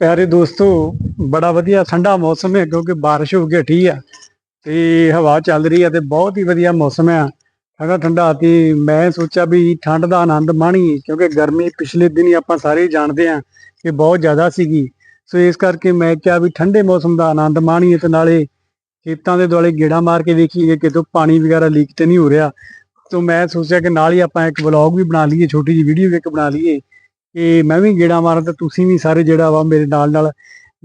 ਪਿਆਰੇ ਦੋਸਤੋ, ਬੜਾ ਵਧੀਆ ਠੰਡਾ ਮੌਸਮ ਹੈ ਕਿਉਂਕਿ ਬਾਰਿਸ਼ ਹੋ ਕੇ ਹਟੀ ਆ। ਤੇ ਹਵਾ ਚੱਲ ਰਹੀ ਹੈ ਤੇ ਬਹੁਤ ਹੀ ਵਧੀਆ ਮੌਸਮ ਆ। ਠੰਡਾ ਠੰਡਾ ਤੇ ਮੈਂ ਸੋਚਿਆ ਵੀ ਠੰਡ ਦਾ ਆਨੰਦ ਮਾਣੀਏ, ਕਿਉਂਕਿ ਗਰਮੀ ਪਿਛਲੇ ਦਿਨ ਹੀ ਆਪਾਂ ਸਾਰੇ ਜਾਣਦੇ ਆ ਕਿ ਬਹੁਤ ਜ਼ਿਆਦਾ ਸੀਗੀ। ਸੋ ਇਸ ਕਰਕੇ ਮੈਂ ਕਿਹਾ ਵੀ ਠੰਡੇ ਮੌਸਮ ਦਾ ਆਨੰਦ ਮਾਣੀਏ ਤੇ ਨਾਲੇ ਖੇਤਾਂ ਦੇ ਦੁਆਲੇ ਗੇੜਾ ਮਾਰ ਕੇ ਦੇਖੀਏ ਕਿਤੋਂ ਪਾਣੀ ਵਗੈਰਾ ਲੀਕ ਤੇ ਨਹੀਂ ਹੋ ਰਿਹਾ। ਸੋ ਮੈਂ ਸੋਚਿਆ ਕਿ ਨਾਲ ਹੀ ਆਪਾਂ ਇੱਕ ਵਲੌਗ ਵੀ ਬਣਾ ਲਈਏ, ਛੋਟੀ ਜਿਹੀ ਵੀਡੀਓ ਵੀ ਇੱਕ ਬਣਾ ਲਈਏ। ਕਿ ਮੈਂ ਵੀ ਗੇੜਾ ਮਾਰਾਂ ਤੇ ਤੁਸੀਂ ਵੀ ਸਾਰੇ ਜਿਹੜਾ ਵਾ ਮੇਰੇ ਨਾਲ ਨਾਲ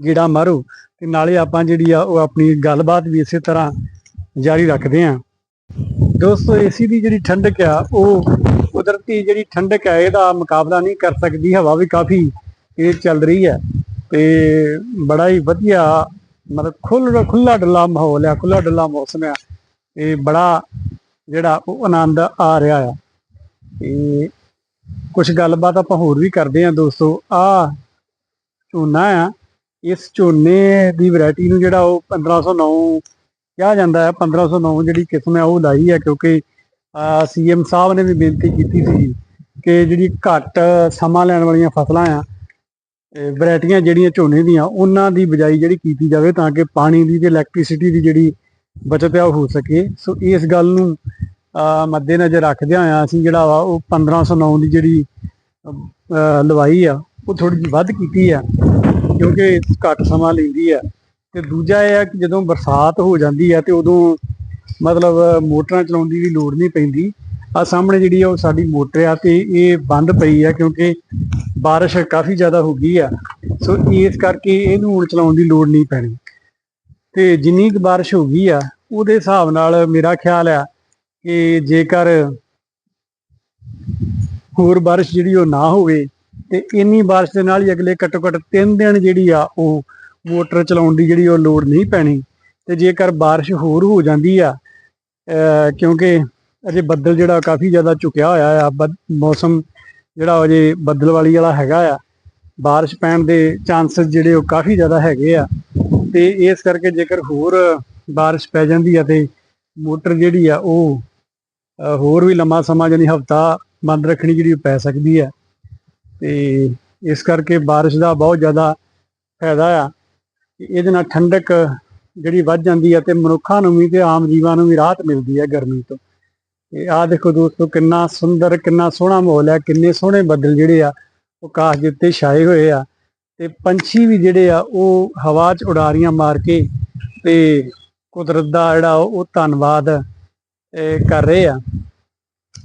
ਗੇੜਾ ਮਾਰੋ ਤੇ ਨਾਲੇ ਆਪਾਂ ਜਿਹੜੀ ਆ ਉਹ ਆਪਣੀ ਗੱਲਬਾਤ ਵੀ ਇਸੇ ਤਰ੍ਹਾਂ ਜਾਰੀ ਰੱਖਦੇ ਆਂ। ਦੋਸਤੋ ਏਸੀ ਦੀ ਜਿਹੜੀ ਠੰਡਕ ਆ, ਉਹ ਕੁਦਰਤੀ ਜਿਹੜੀ ਠੰਡਕ ਹੈ ਇਹਦਾ ਮੁਕਾਬਲਾ ਨਹੀਂ ਕਰ ਸਕਦੀ, ਹਵਾ ਵੀ ਕਾਫੀ ਇਹ ਚੱਲ ਰਹੀ ਹੈ ਤੇ ਬੜਾ ਹੀ ਵਧੀਆ ਮਤਲਬ ਖੁੱਲ੍ਹਾ ਖੁੱਲਾ ਡੁੱਲਾ ਮਾਹੌਲ ਆ ਖੁੱਲਾ ਡੁੱਲਾ ਮੌਸਮ ਆ ਤੇ ਬੜਾ ਜਿਹੜਾ ਉਹ ਆਨੰਦ ਆ ਰਿਹਾ ਆ। ਤੇ ਕੁਝ ਗੱਲਬਾਤ ਆਪਾਂ ਹੋਰ ਵੀ ਕਰਦੇ ਆਂ ਦੋਸਤੋ। ਆ ਝੋਨਾ ਆ। ਇਸ ਝੋਨੇ ਦੀ ਵੈਰਾਈਟੀ ਨੂੰ ਜਿਹੜਾ ਉਹ 1509 ਕਿਹਾ ਜਾਂਦਾ ਹੈ 1509 ਜਿਹੜੀ ਕਿਸਮ ਹੈ ਉਹ ਲਾਈ ਹੈ ਕਿਉਂਕਿ ਸੀਐਮ ਸਾਹਿਬ ਨੇ ਵੀ ਬੇਨਤੀ ਕੀਤੀ ਸੀ ਕਿ ਜਿਹੜੀ ਘੱਟ ਸਮਾਂ ਲੈਣ ਵਾਲੀਆਂ ਫਸਲਾਂ ਆ ਵੈਰਾਈਟੀਆਂ ਜਿਹੜੀਆਂ ਝੋਨੇ ਦੀਆਂ, ਉਹਨਾਂ ਦੀ ਬਿਜਾਈ ਜਿਹੜੀ ਕੀਤੀ ਜਾਵੇ ਤਾਂ ਕਿ ਪਾਣੀ ਦੀ ਤੇ ਇਲੈਕਟ੍ਰਿਸਿਟੀ ਦੀ ਜਿਹੜੀ ਬਚਤ ਆ ਉਹ ਹੋ ਸਕੇ। ਸੋ ਇਸ ਗੱਲ ਨੂੰ ਅਹ ਮੱਦੇਨਜ਼ਰ ਰੱਖਦਿਆਂ ਹੋਇਆਂ ਅਸੀਂ ਜਿਹੜਾ ਵਾ ਉਹ 1509 ਦੀ ਜਿਹੜੀ ਲਵਾਈ ਆ, ਉਹ ਥੋੜੀ ਜਿਹੀ ਵੱਧ ਕੀਤੀ ਆ, ਕਿਉਂਕਿ ਘੱਟ ਸਮਾਂ ਲੈਂਦੀ ਆ। ਤੇ ਦੂਜਾ ਇਹ ਆ ਕਿ ਜਦੋਂ ਬਰਸਾਤ ਹੋ ਜਾਂਦੀ ਆ ਤੇ ਉਦੋਂ ਮਤਲਬ ਮੋਟਰਾਂ ਚਲਾਉਣ ਦੀ ਵੀ ਲੋੜ ਨਹੀਂ ਪੈਂਦੀ। ਆ ਸਾਹਮਣੇ ਜਿਹੜੀ ਆ ਉਹ ਸਾਡੀ ਮੋਟਰ ਆ ਤੇ ਇਹ ਬੰਦ ਪਈ ਆ ਕਿਉਂਕਿ ਬਾਰਿਸ਼ ਕਾਫੀ ਜ਼ਿਆਦਾ ਹੋ ਗਈ ਆ। ਸੋ ਇਸ ਕਰਕੇ ਇਹਨੂੰ ਹੁਣ ਚਲਾਉਣ ਦੀ ਲੋੜ ਨਹੀਂ ਪੈਣੀ। ਤੇ ਜਿੰਨੀ ਕੁ ਬਾਰਿਸ਼ ਹੋ ਗਈ ਆ, ਉਹਦੇ ਹਿਸਾਬ ਨਾਲ ਮੇਰਾ ਖਿਆਲ ਆ ਕਿ ਜੇਕਰ ਹੋਰ ਬਾਰਿਸ਼ ਜਿਹੜੀ ਉਹ ਨਾ ਹੋਵੇ ਤੇ ਇੰਨੀ ਬਾਰਿਸ਼ ਦੇ ਨਾਲ ਹੀ ਅਗਲੇ ਘੱਟੋ ਘੱਟ 3 ਦਿਨ ਜਿਹੜੀ ਆ ਉਹ ਮੋਟਰ ਚਲਾਉਣ ਦੀ ਜਿਹੜੀ ਉਹ ਲੋੜ ਨਹੀਂ ਪੈਣੀ। ਤੇ ਜੇਕਰ ਬਾਰਿਸ਼ ਹੋਰ ਹੋ ਜਾਂਦੀ ਆ ਕਿਉਂਕਿ ਅਜੇ ਬੱਦਲ ਜਿਹੜਾ ਕਾਫੀ ਜ਼ਿਆਦਾ ਝੁਕਿਆ ਹੋਇਆ ਆ, ਬਦ- ਮੌਸਮ ਜਿਹੜਾ ਅਜੇ ਬੱਦਲ ਵਾਲੀ ਵਾਲਾ ਹੈਗਾ ਆ, ਬਾਰਿਸ਼ ਪੈਣ ਦੇ ਚਾਂਸਸ ਜਿਹੜੇ ਉਹ ਕਾਫੀ ਜ਼ਿਆਦਾ ਹੈਗੇ ਆ। ਤੇ ਇਸ ਕਰਕੇ ਜੇਕਰ ਹੋਰ ਬਾਰਿਸ਼ ਪੈ ਜਾਂਦੀ ਆ ਤੇ ਮੋਟਰ ਜਿਹੜੀ ਆ ਉਹ ਹੋਰ ਵੀ ਲੰਮਾ ਸਮਾਂ ਜਾਨੀ ਹਫਤਾ ਬੰਦ ਰੱਖਣੀ ਜਿਹੜੀ ਉਹ ਪੈ ਸਕਦੀ ਹੈ। ਤੇ ਇਸ ਕਰਕੇ ਬਾਰਿਸ਼ ਦਾ ਬਹੁਤ ਜ਼ਿਆਦਾ ਫਾਇਦਾ ਆ। ਇਹਦੇ ਨਾਲ ਠੰਡਕ ਜਿਹੜੀ ਵੱਧ ਜਾਂਦੀ ਹੈ ਤੇ ਮਨੁੱਖਾਂ ਨੂੰ ਵੀ ਤੇ ਆਮ ਜੀਵਾਂ ਨੂੰ ਵੀ ਰਾਹਤ ਮਿਲਦੀ ਹੈ ਗਰਮੀ ਤੋਂ। ਤੇ ਆਹ ਦੇਖੋ ਦੋਸਤੋ, ਕਿੰਨਾ ਸੁੰਦਰ, ਕਿੰਨਾ ਸੋਹਣਾ ਮਾਹੌਲ ਹੈ, ਕਿੰਨੇ ਸੋਹਣੇ ਬੱਦਲ ਜਿਹੜੇ ਆ, ਉਹ ਆਕਾਸ਼ ਦੇ ਉੱਤੇ ਛਾਏ ਹੋਏ ਆ। ਤੇ ਪੰਛੀ ਵੀ ਜਿਹੜੇ ਆ, ਉਹ ਹਵਾ 'ਚ ਉਡਾਰੀਆਂ ਮਾਰ ਕੇ ਤੇ ਕੁਦਰਤ ਦਾ ਜਿਹੜਾ ਉਹ ਧੰਨਵਾਦ ਕਰ ਰਹੇ ਆ।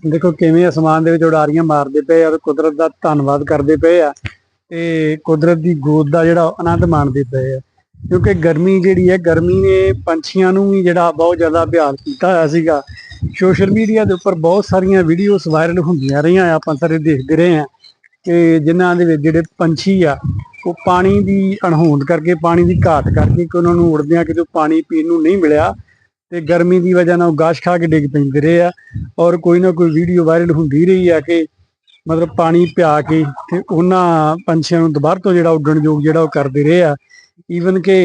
ਦੇਖੋ ਕਿਵੇਂ ਅਸਮਾਨ ਦੇ ਵਿੱਚ ਉਡਾਰੀਆਂ ਮਾਰਦੇ ਪਏ ਆ ਤੇ ਕੁਦਰਤ ਦਾ ਧੰਨਵਾਦ ਕਰਦੇ ਪਏ ਆ ਤੇ ਕੁਦਰਤ ਦੀ ਗੋਦ ਦਾ ਜਿਹੜਾ ਆਨੰਦ ਮਾਣਦੇ ਪਏ ਆ। ਕਿਉਂਕਿ ਗਰਮੀ ਜਿਹੜੀ ਹੈ, ਗਰਮੀ ਨੇ ਪੰਛੀਆਂ ਨੂੰ ਵੀ ਜਿਹੜਾ ਬਹੁਤ ਜ਼ਿਆਦਾ ਅਭਿਆਸ ਕੀਤਾ ਹੋਇਆ ਸੀਗਾ। ਸੋਸ਼ਲ ਮੀਡੀਆ ਦੇ ਉੱਪਰ ਬਹੁਤ ਸਾਰੀਆਂ ਵੀਡੀਓਜ਼ ਵਾਇਰਲ ਹੁੰਦੀਆਂ ਰਹੀਆਂ ਆਪਾਂ ਸਾਰੇ ਦੇਖਦੇ ਰਹੇ ਆ। ਕਿ ਜਿਨ੍ਹਾਂ ਦੇ ਵਿੱਚ ਜਿਹੜੇ ਪੰਛੀ ਆ, ਉਹ ਪਾਣੀ ਦੀ ਅਣਹੋਂਦ ਕਰਕੇ, ਪਾਣੀ ਦੀ ਘਾਟ ਕਰਕੇ ਕਿ ਉਹਨਾਂ ਨੂੰ ਉੜਦਿਆਂ ਕਿਤੇ ਪਾਣੀ ਪੀਣ ਨੂੰ ਨਹੀਂ ਮਿਲਿਆ। ਤੇ ਗਰਮੀ ਦੀ ਵਜ੍ਹਾ ਨਾਲ ਉਹ ਗਾਸ਼ ਖਾ ਕੇ ਡਿੱਗ ਪੈਂਦੇ ਰਹੇ ਆ ਔਰ ਕੋਈ ਨਾ ਕੋਈ ਵੀਡੀਓ ਵਾਇਰਲ ਹੁੰਦੀ ਰਹੀ ਆ ਕਿ ਮਤਲਬ ਪਾਣੀ ਪਿਆ ਕੇ ਤੇ ਉਹਨਾਂ ਪੰਛੀਆਂ ਨੂੰ ਦੁਬਾਰਾ ਤੋਂ ਜਿਹੜਾ ਉੱਡਣ ਯੋਗ ਜਿਹੜਾ ਉਹ ਕਰਦੇ ਰਹੇ ਆ। ਈਵਨ ਕਿ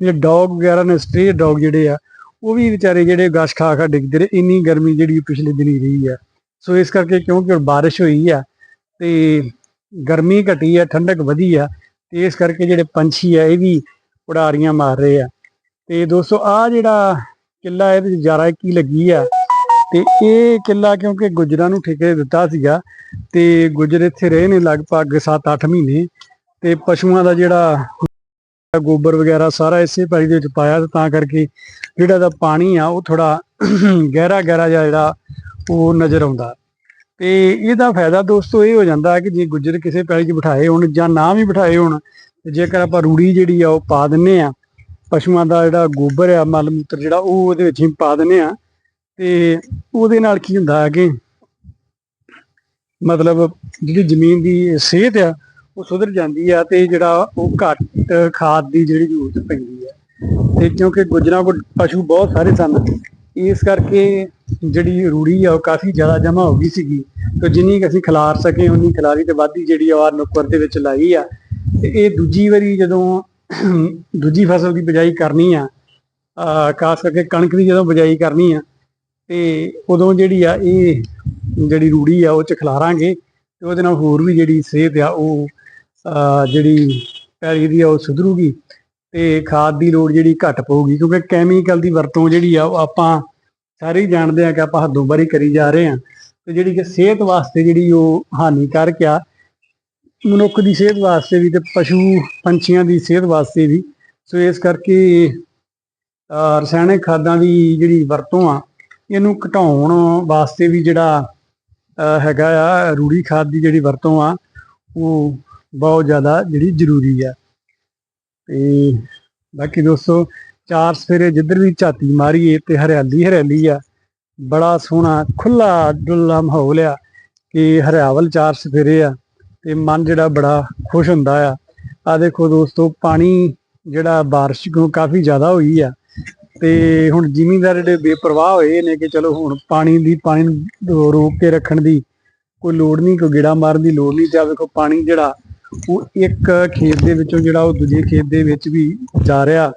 ਜਿਹੜੇ ਡੌਗ ਵਗੈਰਾ ਨੇ ਸਟ੍ਰੇ ਡੌਗ ਜਿਹੜੇ ਆ, ਉਹ ਵੀ ਵਿਚਾਰੇ ਜਿਹੜੇ ਗਾਸ਼ ਖਾ ਖਾ ਡਿੱਗਦੇ ਰਹੇ, ਇੰਨੀ ਗਰਮੀ ਜਿਹੜੀ ਪਿਛਲੇ ਦਿਨੀ ਰਹੀ ਆ। ਸੋ ਇਸ ਕਰਕੇ ਕਿਉਂਕਿ ਹੁਣ ਬਾਰਿਸ਼ ਹੋਈ ਆ ਤੇ ਗਰਮੀ ਘਟੀ ਆ, ਠੰਡਕ ਵਧੀ ਆ, ਤੇ ਇਸ ਕਰਕੇ ਜਿਹੜੇ ਪੰਛੀ ਆ, ਇਹ ਵੀ ਉਡਾਰੀਆਂ ਮਾਰ ਰਹੇ ਆ। ਤੇ ਦੋਸਤੋ ਆ ਜਿਹੜਾ ਕਿੱਲਾ ਇਹਦੇ ਵਿੱਚ ਜਾਰਾ ਕੀ ਲੱਗੀ ਆ। ਤੇ ਇਹ ਕਿੱਲਾ ਕਿਉਂਕਿ ਗੁਜਰਾਂ ਨੂੰ ਠੇਕੇ ਦਿੱਤਾ ਸੀਗਾ, ਤੇ ਗੁਜਰ ਇੱਥੇ ਰਹੇ ਨੇ ਲਗਭਗ 7-8 ਮਹੀਨੇ। ਤੇ ਪਸ਼ੂਆਂ ਦਾ ਜਿਹੜਾ ਗੋਬਰ ਵਗੈਰਾ ਸਾਰਾ ਇਸੇ ਪਾਣੀ ਦੇ ਵਿੱਚ ਪਾਇਆ ਤਾਂ ਕਰਕੇ ਜਿਹੜਾ ਦਾ ਪਾਣੀ ਆ, ਉਹ ਥੋੜਾ ਗਹਿਰਾ ਗਹਿਰਾ ਜਿਹਾ ਜਿਹੜਾ ਉਹ ਨਜ਼ਰ ਆਉਂਦਾ। ਤੇ ਇਹਦਾ ਫਾਇਦਾ ਦੋਸਤੋ ਇਹ ਹੋ ਜਾਂਦਾ ਕਿ ਜੇ ਗੁੱਜਰ ਕਿਸੇ ਪੈਲੀ 'ਚ ਬਿਠਾਏ ਹੋਣ ਜਾਂ ਨਾ ਵੀ ਬਿਠਾਏ ਹੋਣ ਜੇਕਰ ਆਪਾਂ ਰੂੜੀ ਜਿਹੜੀ ਆ ਉਹ ਪਾ ਦਿੰਨੇ ਆ ਪਸ਼ੂਆਂ ਦਾ ਜਿਹੜਾ ਗੋਬਰ ਆ, ਮਲ ਮੂਤਰ ਜਿਹੜਾ, ਉਹ ਉਹਦੇ ਵਿੱਚ ਹੀ ਪਾ ਦਿੰਨੇ ਆ ਤੇ ਉਹਦੇ ਨਾਲ ਕੀ ਹੁੰਦਾ ਹੈ ਕਿ ਮਤਲਬ ਜਿਹੜੀ ਜ਼ਮੀਨ ਦੀ ਸਿਹਤ ਆ, ਉਹ ਸੁਧਰ ਜਾਂਦੀ ਆ ਤੇ ਜਿਹੜਾ ਉਹ ਘੱਟ ਖਾਦ ਦੀ ਜਿਹੜੀ ਜ਼ਰੂਰਤ ਪੈਂਦੀ ਆ। ਤੇ ਕਿਉਂਕਿ ਗੁਜਰਾਂ ਕੋਲ ਪਸ਼ੂ ਬਹੁਤ ਸਾਰੇ ਸਨ, ਇਸ ਕਰਕੇ ਜਿਹੜੀ ਰੂੜੀ ਆ, ਉਹ ਕਾਫੀ ਜ਼ਿਆਦਾ ਜਮਾ ਹੋ ਗਈ ਸੀਗੀ। ਤੇ ਜਿੰਨੀ ਕੁ ਅਸੀਂ ਖਿਲਾਰ ਸਕੇ, ਉਨੀ ਖਿਲਾਰੀ ਤੇ ਵਾਧੀ ਜਿਹੜੀ ਆ ਨੁੱਕਰ ਦੇ ਵਿੱਚ ਲਾਈ ਆ। ਤੇ ਇਹ ਦੂਜੀ ਵਾਰੀ ਜਦੋਂ ਦੂਜੀ ਫਸਲ ਦੀ ਬਿਜਾਈ ਕਰਨੀ ਆ ਖਾਸ ਕਰਕੇ ਕਣਕ ਦੀ ਜਦੋਂ ਬਿਜਾਈ ਕਰਨੀ ਆ, ਤੇ ਉਦੋਂ ਜਿਹੜੀ ਆ ਇਹ ਜਿਹੜੀ ਰੂੜੀ ਆ ਉਹ ਚ ਖਿਲਾਰਾਂਗੇ ਤੇ ਉਹਦੇ ਨਾਲ ਹੋਰ ਵੀ ਜਿਹੜੀ ਸਿਹਤ ਆ ਉਹ ਜਿਹੜੀ ਪੈਰੀ ਦੀ ਆ ਉਹ ਸੁਧਰੂਗੀ ਤੇ ਖਾਦ ਦੀ ਲੋੜ ਜਿਹੜੀ ਘੱਟ ਪਊਗੀ, ਕਿਉਂਕਿ ਕੈਮੀਕਲ ਦੀ ਵਰਤੋਂ ਜਿਹੜੀ ਆ ਉਹ ਆਪਾਂ ਸਾਰੇ ਹੀ ਜਾਣਦੇ ਆ ਕਿ ਆਪਾਂ ਹੱਦੋਂ ਬਾਰੀ ਕਰੀ ਜਾ ਰਹੇ ਆ ਤੇ ਜਿਹੜੀ ਕਿ ਸਿਹਤ ਵਾਸਤੇ ਜਿਹੜੀ ਉਹ ਹਾਨੀਕਾਰਕ ਆ ਮਨੁੱਖ ਦੀ ਸਿਹਤ ਵਾਸਤੇ ਵੀ ਤੇ ਪਸ਼ੂ ਪੰਛੀਆਂ ਦੀ ਸਿਹਤ ਵਾਸਤੇ ਵੀ। ਸੋ ਇਸ ਕਰਕੇ ਰਸਾਇਣਿਕ ਖਾਦਾਂ ਦੀ ਜਿਹੜੀ ਵਰਤੋਂ ਆ, ਇਹਨੂੰ ਘਟਾਉਣ ਵਾਸਤੇ ਵੀ ਜਿਹੜਾ ਹੈਗਾ ਆ, ਰੂੜੀ ਖਾਦ ਦੀ ਜਿਹੜੀ ਵਰਤੋਂ ਆ, ਉਹ ਬਹੁਤ ਜ਼ਿਆਦਾ ਜਿਹੜੀ ਜ਼ਰੂਰੀ ਆ। ਤੇ ਬਾਕੀ ਦੋਸਤੋ, ਚਾਰ ਸਫੇਰੇ ਜਿੱਧਰ ਵੀ ਝਾਤੀ ਮਾਰੀਏ ਤੇ ਹਰਿਆਲੀ ਹਰਿਆਲੀ ਆ, ਬੜਾ ਸੋਹਣਾ ਖੁੱਲਾ ਡੁੱਲਾ ਮਾਹੌਲ ਆ ਕਿ ਹਰਿਆਵਲ ਚਾਰ ਸਫੇਰੇ ਆ। ਤੇ ਮਨ ਜਿਹੜਾ ਬੜਾ ਖੁਸ਼ ਹੁੰਦਾ ਆ। ਆ ਦੇਖੋ ਦੋਸਤੋ, ਪਾਣੀ ਜਿਹੜਾ ਬਾਰਿਸ਼ ਤੋਂ ਕਾਫੀ ਜ਼ਿਆਦਾ ਹੋਈ ਆ। ਤੇ ਹੁਣ ਜ਼ਿਮੀਂਦਾਰ ਜਿਹੜੇ ਬੇਪਰਵਾਹ ਹੋਏ ਨੇ ਕਿ ਚਲੋ ਹੁਣ ਪਾਣੀ ਦੀ, ਪਾਣੀ ਨੂੰ ਰੋਕ ਕੇ ਰੱਖਣ ਦੀ ਕੋਈ ਲੋੜ ਨਹੀਂ, ਕੋਈ ਗੇੜਾ ਮਾਰਨ ਦੀ ਲੋੜ ਨਹੀਂ। ਜਾਂ ਆ ਵੇਖੋ ਪਾਣੀ ਜਿਹੜਾ, ਉਹ ਇੱਕ ਖੇਤ ਦੇ ਵਿੱਚੋਂ ਜਿਹੜਾ ਉਹ ਦੂਜੇ ਖੇਤ ਦੇ ਵਿੱਚ ਵੀ ਜਾ ਰਿਹਾ।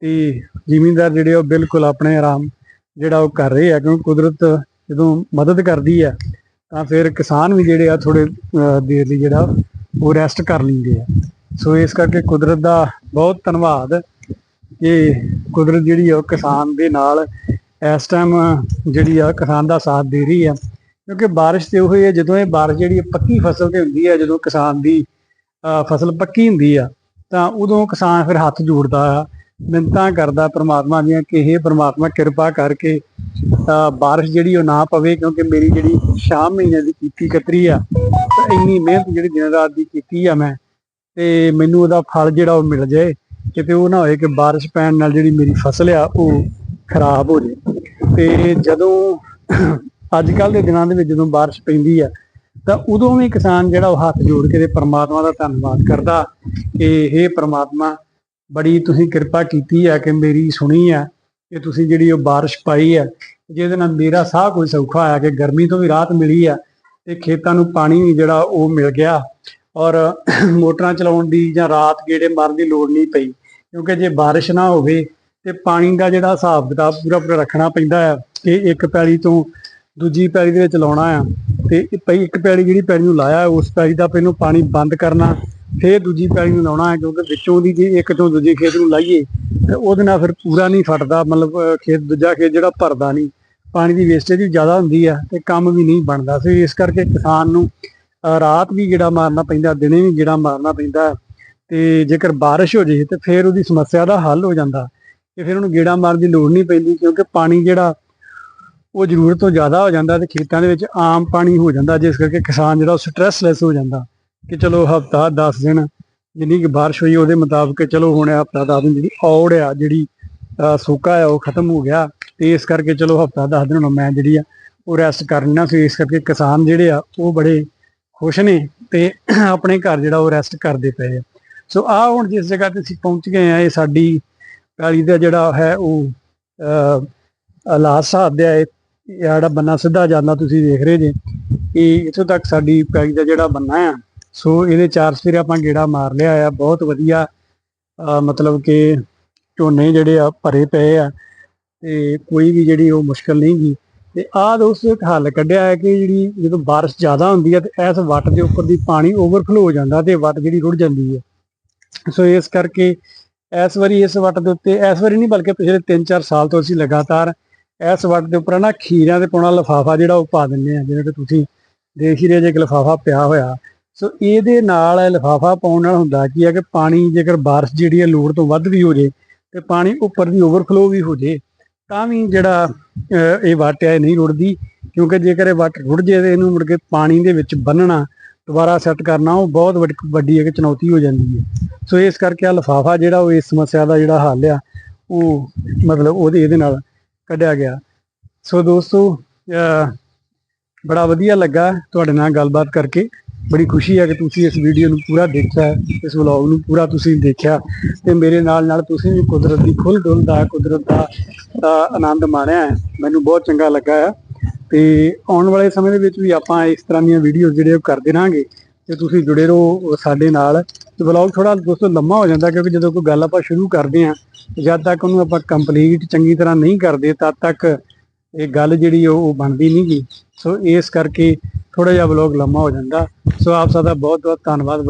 ਤੇ ਜ਼ਿਮੀਂਦਾਰ ਜਿਹੜੇ ਉਹ ਬਿਲਕੁਲ ਆਪਣੇ ਆਰਾਮ ਜਿਹੜਾ ਉਹ ਕਰ ਰਹੇ ਆ, ਕਿਉਂਕਿ ਕੁਦਰਤ ਜਦੋਂ ਮਦਦ ਕਰਦੀ ਆ ਤਾਂ ਫਿਰ ਕਿਸਾਨ ਵੀ ਜਿਹੜੇ ਆ ਥੋੜੇ ਦੇਰ ਲਈ ਜਿਹੜਾ, ਉਹ ਰੈਸਟ ਕਰ ਲੈਂਦੇ ਆ। ਸੋ ਇਸ ਕਰਕੇ ਕੁਦਰਤ ਦਾ ਬਹੁਤ ਧੰਨਵਾਦ ਕਿ ਕੁਦਰਤ ਜਿਹੜੀ ਆ ਉਹ ਕਿਸਾਨ ਦੇ ਨਾਲ ਇਸ ਟਾਈਮ ਜਿਹੜੀ ਆ ਕਿਸਾਨ ਦਾ ਸਾਥ ਦੇ ਰਹੀ ਆ। ਕਿਉਂਕਿ ਬਾਰਿਸ਼ ਤੇ ਉਹ ਹੈ ਜਦੋਂ ਇਹ ਬਾਰਿਸ਼ ਜਿਹੜੀ ਪੱਕੀ ਫਸਲ ਤੇ ਹੁੰਦੀ ਹੈ ਜਦੋਂ ਕਿਸਾਨ ਦੀ ਫਸਲ ਪੱਕੀ ਹੁੰਦੀ ਆ, ਤਾਂ ਉਦੋਂ ਕਿਸਾਨ ਫਿਰ ਹੱਥ ਜੋੜਦਾ ਆ। ਮਿੰਨਤਾਂ ਕਰਦਾ ਪ੍ਰਮਾਤਮਾ ਦੀਆਂ ਕਿ ਇਹ ਪ੍ਰਮਾਤਮਾ ਕਿਰਪਾ ਕਰਕੇ ਅਹ, ਬਾਰਿਸ਼ ਜਿਹੜੀ ਉਹ ਨਾ ਪਵੇ ਕਿਉਂਕਿ ਮੇਰੀ ਜਿਹੜੀ ਸ਼ਾਮ ਮਹੀਨੇ ਦੀ ਕੀਤੀ ਕਤਰੀ ਆ ਇੰਨੀ ਮਿਹਨਤ ਜਿਹੜੀ ਦਿਨ ਰਾਤ ਦੀ ਕੀਤੀ ਆ ਮੈਂ ਤੇ ਮੈਨੂੰ ਉਹਦਾ ਫਲ ਜਿਹੜਾ ਉਹ ਮਿਲ ਜਾਏ ਕਿਤੇ ਉਹ ਨਾ ਹੋਏ ਕਿ ਬਾਰਿਸ਼ ਪੈਣ ਨਾਲ ਜਿਹੜੀ ਮੇਰੀ ਫਸਲ ਆ ਉਹ ਖਰਾਬ ਹੋ ਜੇ ਤੇ ਜਦੋਂ ਅੱਜ ਕੱਲ ਦੇ ਦਿਨਾਂ ਦੇ ਵਿੱਚ ਜਦੋਂ ਬਾਰਿਸ਼ ਪੈਂਦੀ ਆ ਤਾਂ ਉਦੋਂ ਵੀ ਕਿਸਾਨ ਜਿਹੜਾ ਉਹ ਹੱਥ ਜੋੜ ਕੇ ਤੇ ਪ੍ਰਮਾਤਮਾ ਦਾ ਧੰਨਵਾਦ ਕਰਦਾ ਕਿ हे ਪਰਮਾਤਮਾ ਬੜੀ ਤੁਸੀਂ ਕਿਰਪਾ ਕੀਤੀ ਆ ਕਿ ਮੇਰੀ ਸੁਣੀ ਆ, ਕਿ ਤੁਸੀਂ ਜਿਹੜੀ ਉਹ ਬਾਰਿਸ਼ ਪਾਈ ਆ, ਜਿਹਦੇ ਨਾਲ ਮੇਰਾ ਸਾਹ ਕੋਈ ਸੌਖਾ ਆਇਆ ਕਿ ਗਰਮੀ ਤੋਂ ਵੀ ਰਾਹਤ ਮਿਲੀ ਆ, ਤੇ ਖੇਤਾਂ ਨੂੰ ਪਾਣੀ ਵੀ ਜਿਹੜਾ ਉਹ ਮਿਲ ਗਿਆ। ਔਰ ਮੋਟਰਾਂ ਚਲਾਉਣ ਦੀ ਜਾਂ ਰਾਤ ਗੇੜੇ ਮਾਰਨ ਦੀ ਲੋੜ ਨਹੀਂ ਪਈ, ਕਿਉਂਕਿ ਜੇ ਬਾਰਿਸ਼ ਨਾ ਹੋਵੇ, ਤੇ ਪਾਣੀ ਦਾ ਜਿਹੜਾ ਹਿਸਾਬ ਕਿਤਾਬ ਪੂਰਾ ਪੂਰਾ ਰੱਖਣਾ ਪੈਂਦਾ ਹੈ ਕਿ ਇੱਕ ਪੈਲੀ ਤੋਂ ਦੂਜੀ ਪੈਲੀ ਦੇ ਵਿੱਚ ਲਾਉਣਾ ਆ, ਤੇ ਇਹ ਪਈ ਇੱਕ ਪੈਲੀ ਜਿਹੜੀ ਪੈਲੀ ਨੂੰ ਲਾਇਆ, ਉਸ ਪੈਲੀ ਦਾ ਪਹਿਲਾਂ ਪਾਣੀ ਬੰਦ ਕਰਨਾ ਫੇਰ ਦੂਜੀ ਪੈਲੀ ਨੂੰ ਲਾਉਣਾ ਹੈ ਕਿਉਂਕਿ ਵਿੱਚੋਂ ਦੀ ਜੇ ਇੱਕ ਤੋਂ ਦੂਜੇ ਖੇਤ ਨੂੰ ਲਾਈਏ, ਤੇ ਉਹਦੇ ਨਾਲ ਫਿਰ ਪੂਰਾ ਨਹੀਂ ਫਟਦਾ, ਮਤਲਬ ਖੇਤ ਦੂਜਾ ਖੇਤ ਜਿਹੜਾ ਭਰਦਾ ਨਹੀਂ। ਪਾਣੀ ਦੀ ਵੇਸਟੇਜ ਵੀ ਜ਼ਿਆਦਾ ਹੁੰਦੀ ਆ ਤੇ ਕੰਮ ਵੀ ਨਹੀਂ ਬਣਦਾ। ਸੋ ਇਸ ਕਰਕੇ ਕਿਸਾਨ ਨੂੰ ਰਾਤ ਵੀ ਜਿਹੜਾ ਮਾਰਨਾ ਪੈਂਦਾ, ਦਿਨੇ ਵੀ ਜਿਹੜਾ ਮਾਰਨਾ ਪੈਂਦਾ ਤੇ ਜੇਕਰ ਬਾਰਿਸ਼ ਹੋ ਜੇ ਤੇ ਫਿਰ ਉਹਦੀ ਸਮੱਸਿਆ ਦਾ ਹੱਲ ਹੋ ਜਾਂਦਾ। ਤੇ ਫਿਰ ਉਹਨੂੰ ਗੇੜਾ ਮਾਰਨ ਦੀ ਲੋੜ ਨਹੀਂ ਪੈਂਦੀ ਕਿਉਂਕਿ ਪਾਣੀ ਜਿਹੜਾ ਉਹ ਜ਼ਰੂਰਤ ਤੋਂ ਜ਼ਿਆਦਾ ਹੋ ਜਾਂਦਾ ਤੇ ਖੇਤਾਂ ਦੇ ਵਿੱਚ ਆਮ ਪਾਣੀ ਹੋ ਜਾਂਦਾ, ਜਿਸ ਕਰਕੇ ਕਿਸਾਨ ਜਿਹੜਾ ਸਟ੍ਰੈਸਲੈਸ ਹੋ ਜਾਂਦਾ। ਕਿ ਚਲੋ ਹਫਤਾ 10 ਦਿਨ ਜਿੰਨੀ ਕਿ ਬਾਰਿਸ਼ ਹੋਈ ਉਹਦੇ ਮੁਤਾਬਕ ਚਲੋ ਹੁਣ ਹਫਤਾ 10 ਦਿਨ ਜਿਹੜੀ ਔੜ ਆ, ਜਿਹੜੀ ਸੋਕਾ ਆ, ਉਹ ਖਤਮ ਹੋ ਗਿਆ ਤੇ ਇਸ ਕਰਕੇ ਚਲੋ ਹਫਤਾ 10 ਦਿਨ ਹੁਣ ਮੈਂ ਜਿਹੜੀ ਆ ਉਹ ਰੈਸਟ ਕਰਨਾ ਸੀ। ਇਸ ਕਰਕੇ ਕਿਸਾਨ ਜਿਹੜੇ ਆ ਉਹ ਬੜੇ ਖੁਸ਼ ਨੇ ਤੇ ਆਪਣੇ ਘਰ ਜਿਹੜਾ ਉਹ ਰੈਸਟ ਕਰਦੇ ਪਏ ਆ। ਸੋ ਆ ਹੁਣ ਜਿਸ ਜਗ੍ਹਾ ਤੇ ਅਸੀਂ ਪਹੁੰਚ ਗਏ ਆ, ਇਹ ਸਾਡੀ ਪੈਲੀ ਦਾ ਜਿਹੜਾ ਹੈ ਉਹ, ਅਹ ਲਾਸ ਸਾਹਿਬ ਦੇ ਇਹ ਜਿਹੜਾ ਬੰਨਾ ਸਿੱਧਾ ਜਾਂਦਾ ਤੁਸੀਂ ਦੇਖ ਰਹੇ ਜੇ ਕਿ ਇੱਥੋਂ ਤੱਕ ਸਾਡੀ ਪੈਲੀ ਦਾ ਜਿਹੜਾ ਬੰਨਾ ਆ ਸੋ ਇਹਦੇ ਚਾਰ ਸਵੇਰੇ ਆਪਾਂ ਗੇੜਾ ਮਾਰ ਲਿਆ ਆ, ਬਹੁਤ ਵਧੀਆ, ਅਹ ਮਤਲਬ ਕਿ ਝੋਨੇ ਜਿਹੜੇ ਆ ਭਰੇ ਪਏ ਆ ਤੇ ਕੋਈ ਵੀ ਜਿਹੜੀ ਉਹ ਮੁਸ਼ਕਲ ਨਹੀਂ ਗਈ ਤੇ ਆਹ ਦੋਸਤੋ ਇੱਕ ਹੱਲ ਕੱਢਿਆ ਹੈ ਕਿ ਜਿਹੜੀ ਜਦੋਂ ਬਾਰਿਸ਼ ਜ਼ਿਆਦਾ ਹੁੰਦੀ ਹੈ ਤੇ ਇਸ ਵੱਟ ਦੇ ਉੱਪਰ ਦੀ ਪਾਣੀ ਓਵਰਫਲੋ ਹੋ ਜਾਂਦਾ ਤੇ ਵੱਟ ਜਿਹੜੀ ਰੁੜ ਜਾਂਦੀ ਹੈ ਸੋ ਇਸ ਕਰਕੇ ਇਸ ਵਾਰੀ ਇਸ ਵੱਟ ਦੇ ਉੱਤੇ ਇਸ ਵਾਰੀ ਨਹੀਂ ਬਲਕਿ ਪਿਛਲੇ 3-4 ਸਾਲ ਤੋਂ ਅਸੀਂ ਲਗਾਤਾਰ ਇਸ ਵੱਟ ਦੇ ਉੱਪਰ ਨਾ ਖੀਰਿਆਂ ਦੇ ਪਾਉਣਾ ਲਫਾਫਾ ਜਿਹੜਾ ਉਹ ਪਾ ਦਿੰਦੇ ਆ, ਜਿਵੇਂ ਕਿ ਤੁਸੀਂ ਦੇਖ ਹੀ ਰਹੇ ਜੇ ਇੱਕ ਲਫਾਫਾ ਪਿਆ ਹੋਇਆ ਸੋ ਇਹਦੇ ਨਾਲ ਲਿਫਾਫਾ ਪਾਉਣ ਨਾਲ ਹੁੰਦਾ ਕੀ ਹੈ ਕਿ ਪਾਣੀ ਜੇਕਰ ਬਾਰਿਸ਼ ਜਿਹੜੀ ਹੈ ਲੋੜ ਤੋਂ ਵੱਧ ਵੀ ਹੋ ਜੇ ਤੇ ਪਾਣੀ ਉੱਪਰ ਦੀ ਓਵਰਫਲੋ ਵੀ ਹੋ ਜੇ, ਤਾਂ ਵੀ ਜਿਹੜਾ ਇਹ ਵੱਟ ਹੈ ਇਹ ਨਹੀਂ ਰੁੜਦੀ, ਕਿਉਂਕਿ ਜੇਕਰ ਇਹ ਵੱਟ ਰੁੜ ਜੇ ਤੇ ਇਹਨੂੰ ਮੁੜ ਕੇ ਪਾਣੀ ਦੇ ਵਿੱਚ ਬੰਨਣਾ, ਦੁਬਾਰਾ ਸੈੱਟ ਕਰਨਾ, ਉਹ ਬਹੁਤ ਵੱਡੀ- ਵੱਡੀ ਇੱਕ ਚੁਣੌਤੀ ਹੋ ਜਾਂਦੀ ਹੈ। ਸੋ ਇਸ ਕਰਕੇ ਆ ਲਫਾਫਾ ਜਿਹੜਾ ਉਹ ਇਸ ਸਮੱਸਿਆ ਦਾ ਜਿਹੜਾ ਹੱਲ ਆ, ਉਹ ਮਤਲਬ ਉਹਦੇ, ਇਹਦੇ ਨਾਲ ਕੱਢਿਆ ਗਿਆ। ਸੋ ਦੋਸਤੋ ਬੜਾ ਵਧੀਆ ਲੱਗਾ ਤੁਹਾਡੇ ਨਾਲ ਗੱਲਬਾਤ ਕਰਕੇ। ਬੜੀ ਖੁਸ਼ੀ ਹੈ ਕਿ ਤੁਸੀਂ ਇਸ ਵੀਡੀਓ ਨੂੰ ਪੂਰਾ ਦੇਖਿਆ, ਇਸ ਵਲੌਗ ਨੂੰ ਪੂਰਾ ਤੁਸੀਂ ਦੇਖਿਆ ਤੇ ਮੇਰੇ ਨਾਲ ਨਾਲ ਤੁਸੀਂ ਵੀ ਕੁਦਰਤ ਦੀ ਖੁੱਲ ਡੁੱਲ ਦਾ, ਕੁਦਰਤ ਦਾ ਆਨੰਦ ਮਾਣਿਆ ਹੈ। ਮੈਨੂੰ ਬਹੁਤ ਚੰਗਾ ਲੱਗਾ ਹੈ ਤੇ ਆਉਣ ਵਾਲੇ ਸਮੇਂ ਦੇ ਵਿੱਚ ਵੀ ਆਪਾਂ ਇਸ ਤਰ੍ਹਾਂ ਦੀਆਂ ਵੀਡੀਓ ਜਿਹੜੇ ਉਹ ਕਰਦੇ ਰਹਾਂਗੇ ਤੇ ਤੁਸੀਂ ਜੁੜੇ ਰਹੋ ਸਾਡੇ ਨਾਲ। ਤੇ ਵਲੌਗ ਥੋੜਾ ਦੋਸਤੋ ਲੰਮਾ ਹੋ ਜਾਂਦਾ ਕਿਉਂਕਿ ਜਦੋਂ ਕੋਈ ਗੱਲ ਆਪਾਂ ਸ਼ੁਰੂ ਕਰਦੇ ਹਾਂ, ਜਦ ਤੱਕ ਉਹਨੂੰ ਆਪਾਂ ਕੰਪਲੀਟ ਚੰਗੀ ਤਰ੍ਹਾਂ ਨਹੀਂ ਕਰਦੇ, ਤਦ ਤੱਕ ਇਹ ਗੱਲ ਜਿਹੜੀ ਉਹ ਉਹ ਬਣਦੀ ਨਹੀਂ ਗੀ। ਸੋ ਇਸ ਕਰਕੇ ਥੋੜਾ ਜਿਹਾ ਵਲੌਗ ਲੰਮਾ ਹੋ ਜਾਂਦਾ। ਸੋ ਆਪ ਸਭ ਦਾ ਬਹੁਤ ਬਹੁਤ ਧੰਨਵਾਦ।